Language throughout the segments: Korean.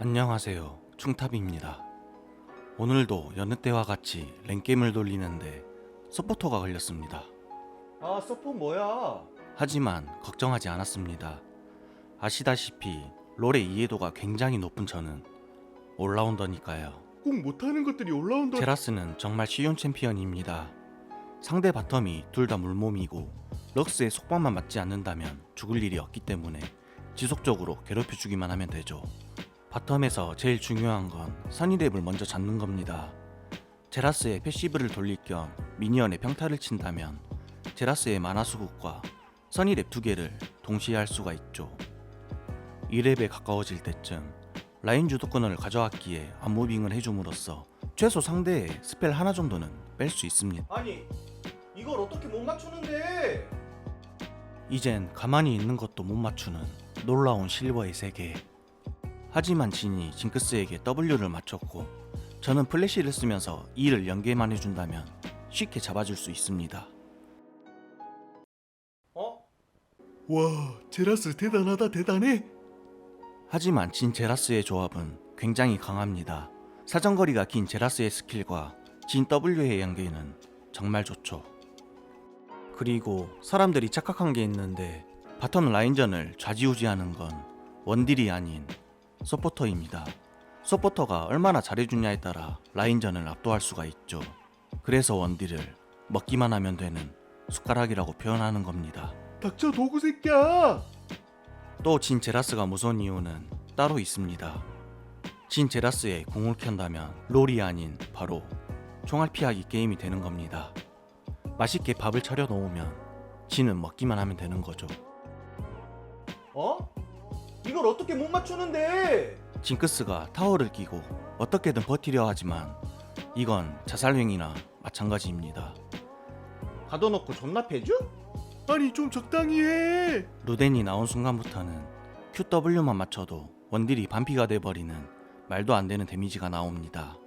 안녕하세요. 충탑입니다. 오늘도 여느 때와 같이 랭게임을 돌리는데 서포터가 걸렸습니다. 아 서포 뭐야? 하지만 걱정하지 않았습니다. 아시다시피 롤의 이해도가 굉장히 높은 저는 올라운더니까요. 꼭 못하는 것들이 올라온다. 제라스는 정말 쉬운 챔피언입니다. 상대 바텀이 둘 다 물몸이고 럭스의 속박만 맞지 않는다면 죽을 일이 없기 때문에 지속적으로 괴롭혀주기만 하면 되죠. 바텀에서 제일 중요한 건 선이랩을 먼저 잡는 겁니다. 제라스의 패시브를 돌릴 겸 미니언의 평타를 친다면 제라스의 만화 수급과 선이랩 두 개를 동시에 할 수가 있죠. 2랩에 가까워질 때쯤 라인 주도권을 가져왔기에 안무빙을 해줌으로써 최소 상대의 스펠 하나 정도는 뺄 수 있습니다. 아니 이걸 어떻게 못 맞추는데? 이젠 가만히 있는 것도 못 맞추는 놀라운 실버의 세계. 하지만 진이 징크스에게 W를 맞췄고 저는 플래시를 쓰면서 E를 연계만 해준다면 쉽게 잡아줄 수 있습니다. 어? 와, 제라스 대단하다 대단해. 하지만 진 제라스의 조합은 굉장히 강합니다. 사정거리가 긴 제라스의 스킬과 진 W의 연계는 정말 좋죠. 그리고 사람들이 착각한 게 있는데 바텀 라인전을 좌지우지하는 건 원딜이 아닌 서포터입니다. 서포터가 얼마나 잘해주냐에 따라 라인전을 압도할 수가 있죠. 그래서 원딜을 먹기만 하면 되는 숟가락이라고 표현하는 겁니다. 닥쳐 도구 새끼야. 또 진 제라스가 무서운 이유는 따로 있습니다. 진 제라스에 공을 켠다면 롤이 아닌 바로 총알 피하기 게임이 되는 겁니다. 맛있게 밥을 차려 놓으면 진은 먹기만 하면 되는 거죠. 어? 이걸 어떻게 못 맞추는데? 징크스가 타워를 끼고 어떻게든 버티려 하지만 이건 자살행위나 마찬가지입니다. 가둬놓고 존나 패주? 아니 좀 적당히 해. 루덴이 나온 순간부터는 QW만 맞춰도 원딜이 반피가 돼버리는 말도 안 되는 데미지가 나옵니다.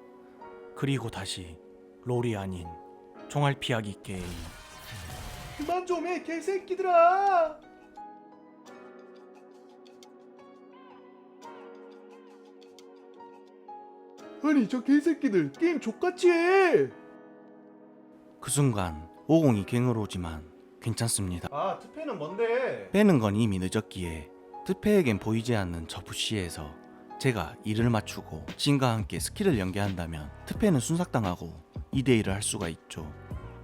그리고 다시 롤이 아닌 총알 피하기 게임. 그만 좀 해, 개새끼들아. 아니 저 개새끼들 게임 족같이 해. 그 순간 50이 갱으로 오지만 괜찮습니다. 아 투패는 뭔데? 빼는 건 이미 늦었기에 트페에겐 보이지 않는 저 부시에서 제가 이를 맞추고 진과 함께 스킬을 연계한다면 트페는 순삭당하고 2대1을 할 수가 있죠.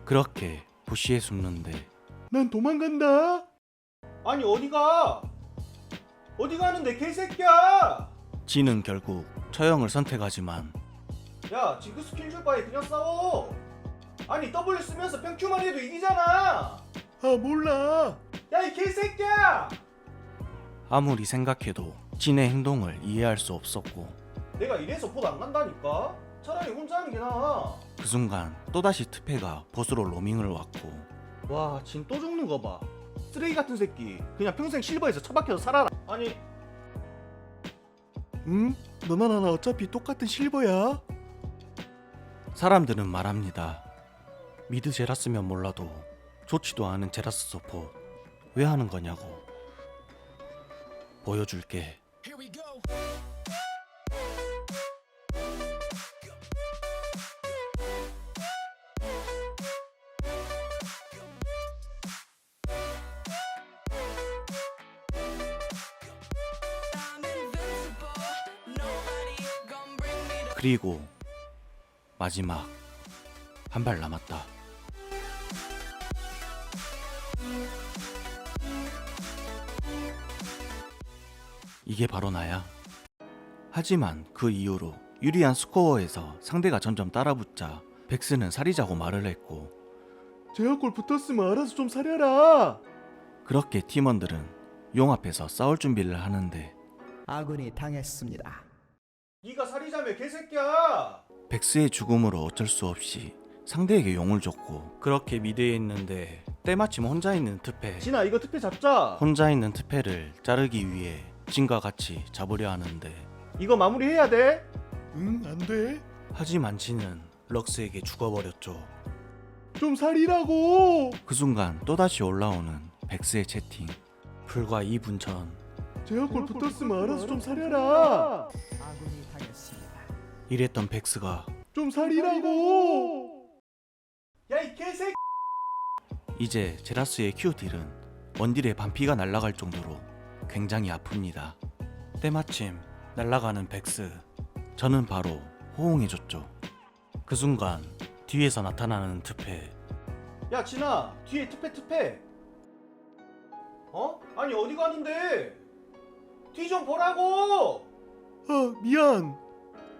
그렇게 부시에 숨는데 난 도망간다. 아니 어디가? 어디 가는데 개새끼야? 진은 결국 처형을 선택하지만 야 징크 스킬 줄 바에 그냥 싸워. 아니 W 쓰면서 평큐만 해도 이기잖아. 아 몰라. 야 이 개새끼야! 아무리 생각해도 진의 행동을 이해할 수 없었고 내가 이래서 봇 안 간다니까. 차라리 혼자 하는 게 나아. 그 순간 또다시 트페가 보스로 로밍을 왔고 와, 진 또 죽는 거 봐. 쓰레기 같은 새끼. 그냥 평생 실버에서 처박혀서 살아라. 아니, 응? 너나 나나 어차피 똑같은 실버야. 사람들은 말합니다. 미드 제라스면 몰라도 좋지도 않은 제라스 서포 왜 하는 거냐고 보여줄게. 그리고 마지막 한 발 남았다. 이게 바로 나야. 하지만 그 이후로 유리한 스코어에서 상대가 점점 따라붙자 백스는 살이자고 말을 했고 제약골 붙었으면 알아서 좀 사려라. 그렇게 팀원들은 용 앞에서 싸울 준비를 하는데 아군이 당했습니다. 네가 살이자며 개새끼야. 백스의 죽음으로 어쩔 수 없이 상대에게 용을 줬고 그렇게 미드에 있는데 때마침 혼자 있는 트페 진아, 이거 투패 잡자. 혼자 있는 트페를 자르기 위해 진과 같이 잡으려 하는데 이거 마무리해야 돼. 응, 안 돼. 하지만 진은 럭스에게 죽어버렸죠. 좀 살이라고. 그 순간 또다시 올라오는 백스의 채팅. 불과 2분 전 제약골 붙었으면 알아서 좀 사려라. 이랬던 백스가 좀 살이라고. 야 이 개새끼 이제 제라스의 큐딜은 원딜의 반피가 날아갈 정도로 굉장히 아픕니다. 때마침 날아가는 백스 저는 바로 호응해줬죠. 그 순간 뒤에서 나타나는 트페 야 진아 뒤에 투패 투패 어? 아니 어디 가는데 뒤 좀 보라고 아 미안.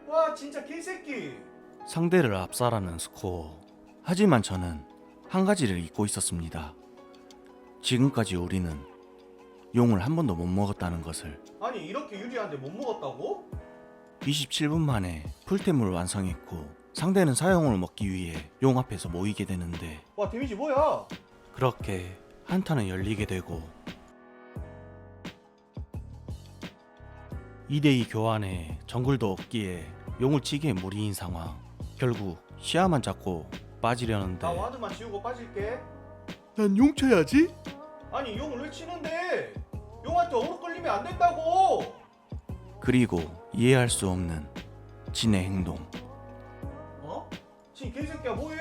와 진짜 개새끼 상대를 압살하는 스코어. 하지만 저는 한 가지를 잊고 있었습니다. 지금까지 우리는 용을 한 번도 못 먹었다는 것을 아니 이렇게 유리한데 못 먹었다고? 27분 만에 풀템을 완성했고 상대는 사용을 먹기 위해 용 앞에서 모이게 되는데 와 데미지 뭐야 그렇게 한타는 열리게 되고 2대2 교환에 정글도 없기에 용을 치기에 무리인 상황. 결국 시야만 잡고 빠지려는데. 나 와드만 지우고 빠질게. 난 용 쳐야지. 아니 용을 왜 치는데? 용한테 어그로 끌리면 안 된다고. 그리고 이해할 수 없는 진의 행동. 어? 진 개새끼야 뭐해?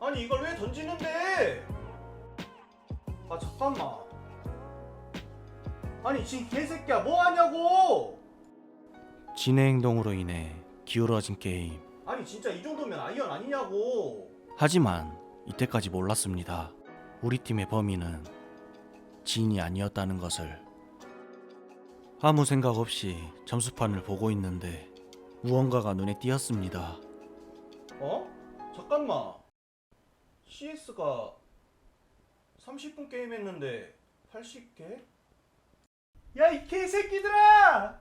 아니 이걸 왜 던지는데? 아 잠깐만. 아니 진 개새끼야 뭐하냐고 진의 행동으로 인해 기울어진 게임. 아니 진짜 이 정도면 아이언 아니냐고. 하지만 이때까지 몰랐습니다. 우리 팀의 범인은 진이 아니었다는 것을. 아무 생각 없이 점수판을 보고 있는데 무언가가 눈에 띄었습니다. 어? 잠깐만. CS가 30분 게임 했는데 80개? 야 이 개새끼들아